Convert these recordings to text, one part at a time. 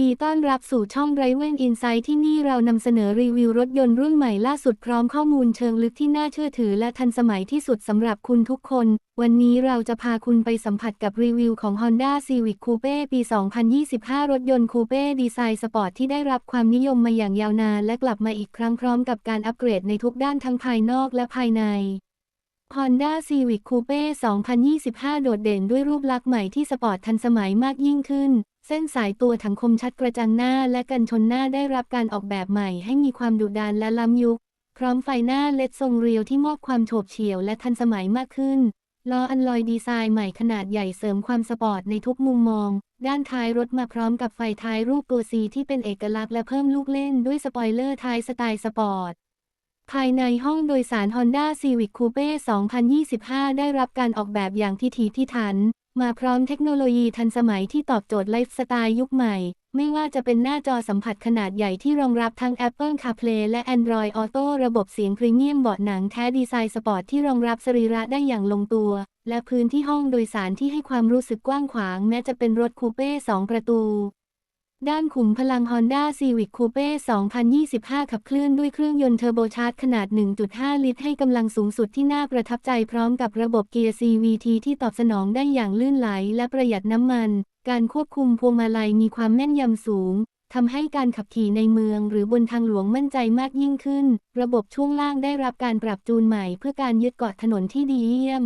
ดีต้อนรับสู่ช่องไรเวนอินไซต์ที่นี่เรานำเสนอรีวิวรถยนต์รุ่นใหม่ล่าสุดพร้อมข้อมูลเชิงลึกที่น่าเชื่อถือและทันสมัยที่สุดสำหรับคุณทุกคน วันนี้เราจะพาคุณไปสัมผัสกับรีวิวของ Honda Civic Coupe ปี 2025 รถยนต์คูเป้ดีไซน์สปอร์ตที่ได้รับความนิยมมาอย่างยาวนานและกลับมาอีกครั้งพร้อมกับการอัปเกรดในทุกด้านทั้งภายนอกและภายใน Honda Civic Coupe 2025 โดดเด่นด้วยรูปลักษณ์ใหม่ที่สปอร์ตทันสมัยมากยิ่งขึ้น เส้นสายตัวถังคมชัดกระจังหน้าและกันชนหน้าได้รับการออกแบบใหม่ให้มีความดุดันและล้ำยุค พร้อมไฟหน้าเลดทรงเรียวที่มอบความโฉบเฉี่ยวและทันสมัยมากขึ้น ล้ออันลอยดีไซน์ใหม่ขนาดใหญ่เสริมความสปอร์ตในทุกมุมมอง ด้านท้ายรถมาพร้อมกับไฟท้ายรูปตัวซีที่เป็นเอกลักษณ์และเพิ่มลูกเล่นด้วยสปอยเลอร์ท้ายสไตล์สปอร์ต ภายในห้องโดยสาร Honda Civic Coupe 2025 ได้รับการออกแบบอย่างที่ถีที่ถัน มาพร้อมเทคโนโลยีทันสมัยที่ตอบโจทย์ไลฟ์สไตล์ยุคใหม่ ไม่ว่าจะเป็นหน้าจอสัมผัสขนาดใหญ่ที่รองรับทั้ง Apple CarPlay และ Android Auto ระบบเสียงพรีเมียมเบาะหนังแท้ดีไซน์สปอร์ตที่รองรับสรีระได้อย่างลงตัว และพื้นที่ห้องโดยสารที่ให้ความรู้สึกกว้างขวางแม้จะเป็นรถคูเป้2ประตู ด้านขุมพลัง Honda Civic Coupe 2025 ขับเคลื่อนด้วยเครื่องยนต์เทอร์โบชาร์จขนาด 1.5 ลิตร ให้กำลังสูงสุดที่น่าประทับใจพร้อมกับระบบเกียร์ CVT ที่ตอบสนองได้อย่างลื่นไหลและประหยัดน้ำมัน การควบคุมพวงมาลัยมีความแม่นยำสูงทำให้การขับขี่ในเมืองหรือบนทางหลวงมั่นใจมากยิ่งขึ้น ระบบช่วงล่างได้รับการปรับจูนใหม่เพื่อการยึดเกาะถนนที่ดีเยี่ยม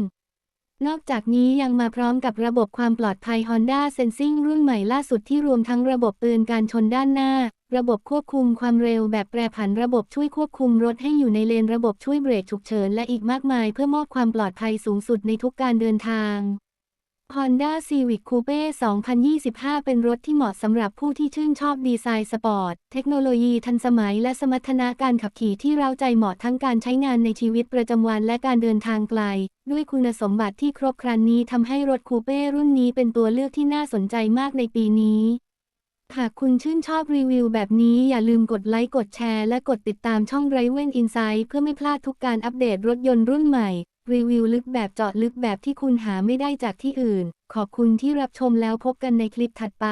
นอกจากนี้ยังมาพร้อมกับระบบความปลอดภัย Honda Sensing รุ่นใหม่ล่าสุดที่รวมทั้งระบบเตือนการชนด้านหน้า ระบบควบคุมความเร็วแบบแปรผันระบบช่วยควบคุมรถให้อยู่ในเลนระบบช่วยเบรกฉุกเฉินและอีกมากมายเพื่อมอบความปลอดภัยสูงสุดในทุกการเดินทาง Honda Civic Coupe 2025 เป็นรถที่เหมาะสำหรับผู้ที่ชื่นชอบดีไซน์สปอร์ต เทคโนโลยีทันสมัยและสมรรถนะการขับขี่ที่เร้าใจเหมาะทั้งการใช้งานในชีวิตประจำวันและการเดินทางไกล ด้วยคุณสมบัติที่ครบครันนี้ทำให้รถคูเป้รุ่นนี้เป็นตัวเลือกที่น่าสนใจมากในปีนี้ หากคุณชื่นชอบรีวิวแบบนี้อย่าลืมกดไลค์กดแชร์และกดติดตามช่องไรเวนอินไซต์เพื่อไม่พลาดทุกการอัปเดตรถยนต์รุ่นใหม่ รีวิวลึกแบบเจาะลึกแบบที่คุณหาไม่ได้จากที่อื่น ขอบคุณที่รับชมแล้วพบกันในคลิปถัดไป